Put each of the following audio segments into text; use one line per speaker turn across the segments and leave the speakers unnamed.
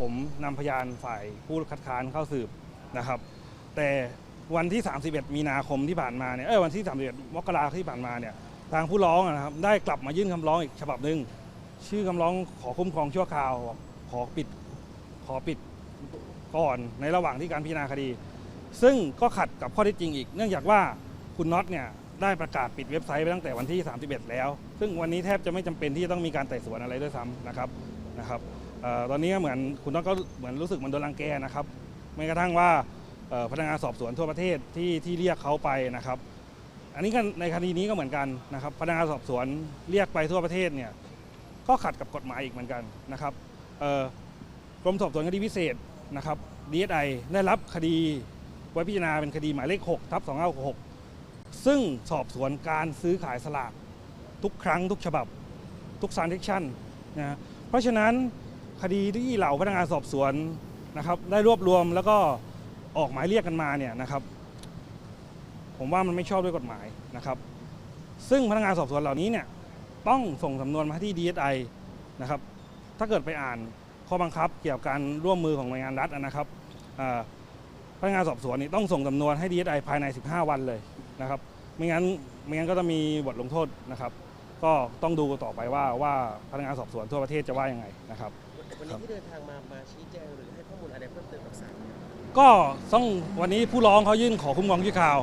ผมนำพยานฝ่ายผู้คัดค้านเข้าสืบนะครับ แต่วันที่ 31 มีนาคมที่ผ่านมาเนี่ยเออวันที่ 31 มกราคมที่ผ่านมาเนี่ยทางผู้ร้องนะครับได้กลับมายื่นคำร้องอีกฉบับหนึ่งชื่อคำร้องขอคุ้มครองชั่วคราวขอปิดขอปิดก่อนในระหว่างที่การพิจารณาคดี ซึ่งก็ขัดกับข้อเท็จจริงอีก เนื่องจากว่าคุณน็อตเนี่ยได้ประกาศปิดเว็บไซต์ไปตั้งแต่วันที่ 31 แล้ว ซึ่งวันนี้แทบจะไม่จำเป็นที่จะต้องมีการไต่สวนอะไรด้วยซ้ำนะครับนะครับ ตอนนี้ก็เหมือนคุณน็อตก็เหมือนรู้สึกมันโดนรังแกนะครับไม่กระทั่งว่าพนักงานสอบสวนทั่วประเทศที่ที่เรียกเขาไปนะครับ อันนี้ก็ในคดีนี้ก็เหมือนกันนะครับ พนักงานสอบสวนเรียกไปทั่วประเทศเนี่ยก็ขัดกับกฎหมายอีกเหมือนกันนะครับกรมสอบสวนคดีพิเศษนะครับ DSI ไอได้รับคดีไว้พิจารณาเป็นคดีหมายเลข6ทับ2566 ซึ่งสอบสวนการซื้อขายสลากทุกครั้งทุกฉบับทุก transaction นะเพราะฉะนั้น คดีที่เหล่าพนักงานสอบสวนนะครับ ได้รวบรวมแล้วก็ออกหมายเรียกกันมาเนี่ยนะครับ ผมว่ามันไม่ชอบด้วยกฎหมายนะครับ ซึ่งพนักงานสอบสวนเหล่านี้เนี่ยต้องส่งสำนวนมาที่ DSI นะครับ ถ้าเกิดไปอ่านข้อบังคับเกี่ยวกับการร่วมมือของหน่วยงานรัฐนะครับพนักงานสอบสวนนี่ต้องส่งสำนวนให้ DSI ภายใน 15 วันเลยนะครับไม่งั้นไม่งั้นก็จะมีบทลงโทษนะครับ ก็ต้องดูต่อไปว่าว่าพนักงานสอบสวนทั่วประเทศจะว่ายังไงนะครับ
วันนี้ที่เดินทางมามาชี้แจงหรือให้ข้อมูลอะไรเพิ่มเติมกับศาล
ก็ต้องวันนี้ผู้ร้องเขายื่นขอคุ้มครองชั่วคราว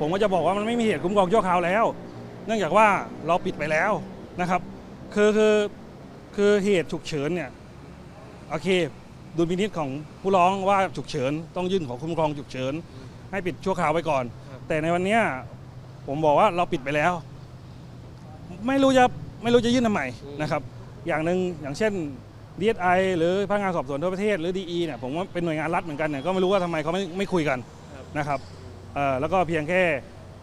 ผมก็จะบอกว่ามันไม่มีเหตุคุ้มครองชั่วคราวแล้ว เนื่องจากว่าเราปิดไปแล้วนะครับคือคือคือเหตุฉุกเฉินเนี่ยโอเคดุลพินิจของผู้ร้องว่าฉุกเฉินต้องยื่นขอคุ้มครองฉุกเฉิน ให้ปิดชั่วคราวไว้ก่อน แต่ในวันเนี้ยผมบอกว่าเราปิดไปแล้ว ไม่รู้จะไม่รู้จะยื่นทำไมนะครับ อย่างหนึ่งอย่างเช่น DSI หรือพนักงานสอบสวนทั่วประเทศหรือ DE เนี่ยผมว่าเป็นหน่วยงานรัฐเหมือนกันเนี่ยก็ไม่รู้ว่าทำไมเขาไม่ไม่คุยกันนะครับเอ่อแล้วก็เพียงแค่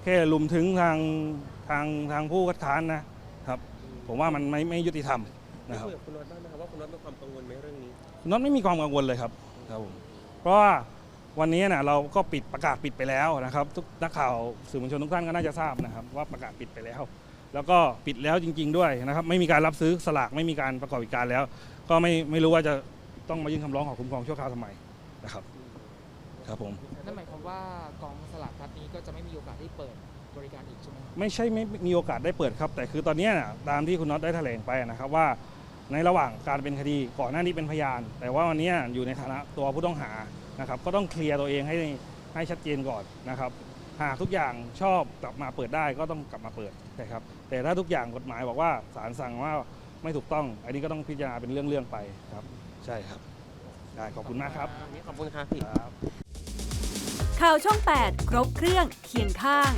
แค่ลุมถึงทางทางทางผู้คัดค้านนะครับผมว่ามันไม่ไม่ยุติธรรม
ได้
นะครับ
คุยกับคุณน็อตบ้างไหมครับว่าคุณน็อตมีความกังวลไหมเรื่องนี้
น็อตไม่มีความกังวลเลยครับครับผมเพราะว่าวันนี้นะเราก็ปิดประกาศปิดไปแล้วนะครับทุกนักข่าวสื่อมวลชนทุกท่านก็น่าจะทราบนะครับว่าประกาศปิดไปแล้ว แล้วก็ปิดแล้วจริง ๆ ด้วยนะครับไม่มีการรับซื้อสลากไม่มีการประกอบกิจการแล้ว ก็ไม่ไม่รู้ว่าจะต้องมายื่นคำร้องขอคุ้มครองชั่วคราวทำไมนะครับ ครับผม
นั่นหมายความว่ากองสลากพลัดนี้ก็จะไม่มีโอกาสได้เปิดบริการอีกใช่ไหมครับ
ไม่ใช่ไม่มีโอกาสได้เปิดครับ แต่คือตอนเนี้ยน่ะตามที่คุณน็อตได้แถลงไปนะครับว่า ในระหว่างการเป็นคดีก่อนหน้านี้เป็นพยาน แต่ว่าวันเนี้ยอยู่ในฐานะตัวผู้ต้องหานะครับ ก็ต้องเคลียร์ตัวเองให้ให้ชัดเจนก่อนนะครับ หากทุกอย่างชอบกลับมาเปิดได้ก็ต้องกลับมาเปิดนะครับแต่ถ้าทุกอย่างกฎหมายบอกว่าศาลสั่งว่า ไม่ถูกต้อง อันนี้ก็ต้องพิจารณาเป็นเรื่องๆไปครับ ใช่ครับได้ขอบคุณมากครับ
วันนี้ขอบคุณครับพี่
ครับ
ข่าวช่อง 8 ครบเครื่องเคียงข้าง